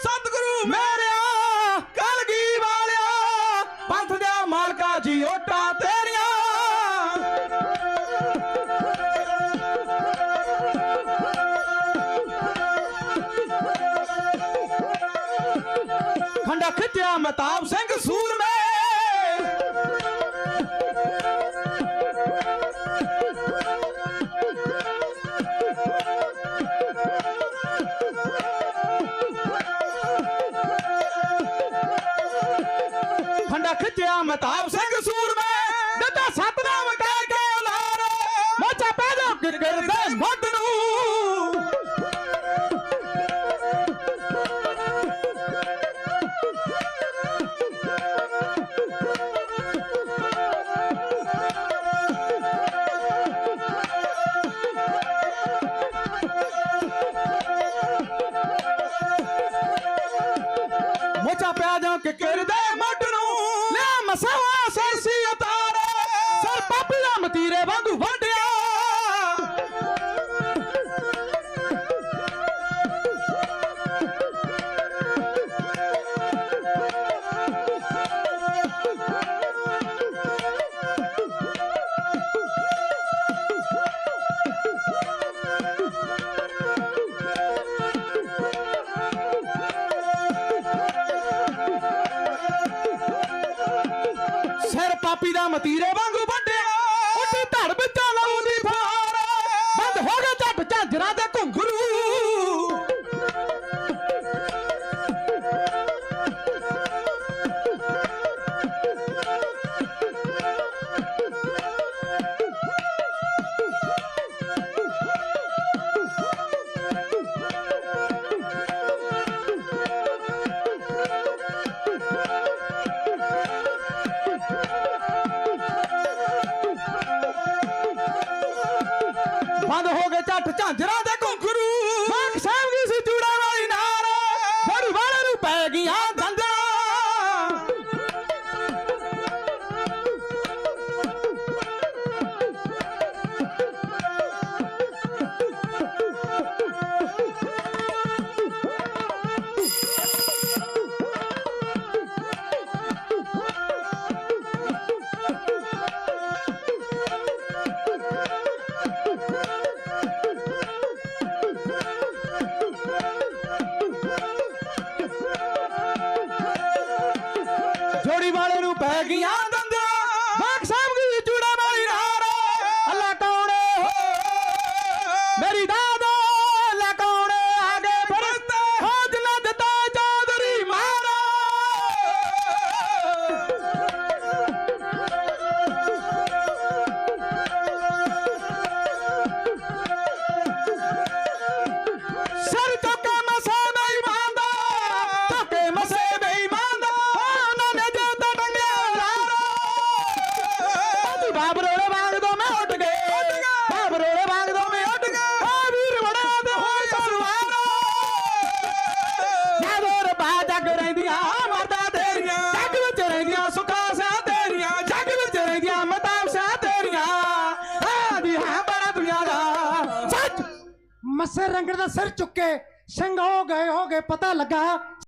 ਸਤਿਗੁਰੂ ਮੇਰਿਆ, ਕਲਗੀ ਵਾਲਿਆ, ਪੰਥ ਦਾ ਮਾਲਕਾ ਜੀ ਓਟਾ ਤੇਰੀਆਂ। ਖੰਡਾ ਖਿੱਚਿਆ ਮਤਾਬ ਸਿੰਘ ਸੂਰਮੇ। ਫੰਡਾ ਖਿੱਚਿਆ ਮਤਾਬ ਸਿੰਘ ਸੂਰਮੇ। ਦਿੱਤਾ ਸਤਨਾਮ ਕਹਿ ਕੇ ਉਲਾਰ ਮੋਚਾ ਪੈ ਜਾ ਗਿਰਗਿਰ ਦੇ ਮੁੱਢ ਨੂੰ। mas sei lá, sei sim, eu tô ਸਿਰ ਦਾ ਮਤੀਰੇ ਵਾਂਗ। ਬੰਦ ਹੋ ਗਏ ਝੱਟ ਝਾਂਜਰਾ ਦੇ guiado ਬਾਬਰੋਲੇ ਵਾਂਗ ਤੋਂ ਮੈਂ ਉੱਡ ਗਏ ਬਾਬਰੋਲੇ ਵਾਂਗ ਤੋਂ ਮੈਂ ਉੱਡ ਗਏ ਆ ਵੀਰ ਬੜਾ ਤੇ ਹੋਏ ਸਲਵਾਰ। ਜਾਦੋਰ ਬਾ ਜੱਗ ਰਹਿੰਦੀਆਂ ਮਰਦਾ ਤੇਰੀਆਂ। ਜੱਗ ਵਿੱਚ ਰਹਿੰਦੀਆਂ ਸੁਖਾਂ ਸਿਆ ਤੇਰੀਆਂ। ਜੱਗ ਵਿੱਚ ਰਹਿੰਦੀਆਂ ਮਤਾਬ ਸਿਆ ਤੇਰੀਆਂ। ਆ ਦੀ ਹਾਂ ਬੜਾ ਦੁਨੀਆ ਦਾ। ਸੱਚ। ਮੱਸੇ ਰੰਗੜ ਦਾ ਸਿਰ ਚੁੱਕੇ ਸਿੰਘ ਹੋ ਗਏ ਹੋ ਗਏ ਪਤਾ ਲੱਗਾ